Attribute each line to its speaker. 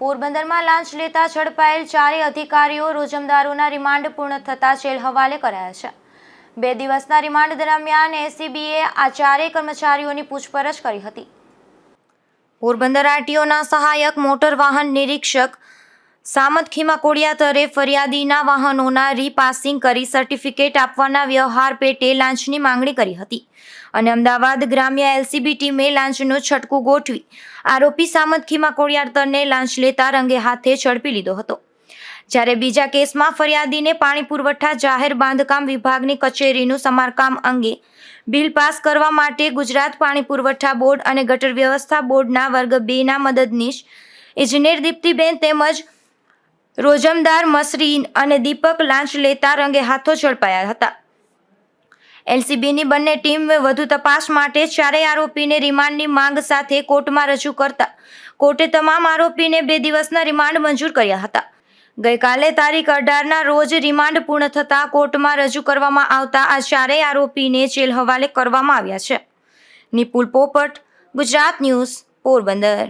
Speaker 1: પોરબંદરમાં લાંચ લેતા ઝડપાયેલ ચારેય અધિકારીઓ રોજમદારોના રિમાન્ડ પૂર્ણ થતા જેલ હવાલે કરાયા છે. બે દિવસના રિમાન્ડ દરમિયાન એસીબીએ આ ચારેય કર્મચારીઓની પૂછપરછ કરી હતી. પોરબંદર આરટીઓના સહાયક, મોટર વાહન નિરીક્ષક સામત ખીમા કોડિયાતરે ફરિયાદીના વાહનોના રીપાસિંગ કરી સર્ટિફિકેટ આપવાના વ્યવહાર પેટે લાંચની માંગણી કરી હતી. અને અમદાવાદ ગ્રામ્ય એલસીબી ટીમે લાંચનો છટકું ગોઠવી આરોપી સામત ખીમા લાંચ લેતા રંગે હાથે ઝડપી લીધો હતો. જ્યારે બીજા કેસમાં ફરિયાદીને પાણી પુરવઠા, જાહેર બાંધકામ વિભાગની કચેરીનું સમારકામ અંગે બિલ પાસ કરવા માટે ગુજરાત પાણી પુરવઠા બોર્ડ અને ગટર વ્યવસ્થા બોર્ડના વર્ગ બેના મદદનીશ ઇજનેર દીપ્તિબેન તેમજ રોજમદાર મસરીન અને દીપક લાંચ લેતા રંગે હાથો ઝડપાયા હતા. એલસીબીની બંને ટીમ વધુ તપાસ માટે ચારેય આરોપીને રિમાન્ડની માંગ સાથે કોર્ટમાં રજૂ કરતા, કોર્ટે તમામ આરોપીને બે દિવસના રિમાન્ડ મંજૂર કર્યા હતા. ગઈકાલે તારીખ અઢારના રોજ રિમાન્ડ પૂર્ણ થતાં કોર્ટમાં રજૂ કરવામાં આવતા આ ચારેય આરોપીને જેલ હવાલે કરવામાં આવ્યા છે. નિપુલ પોપટ, ગુજરાત ન્યૂઝ, પોરબંદર.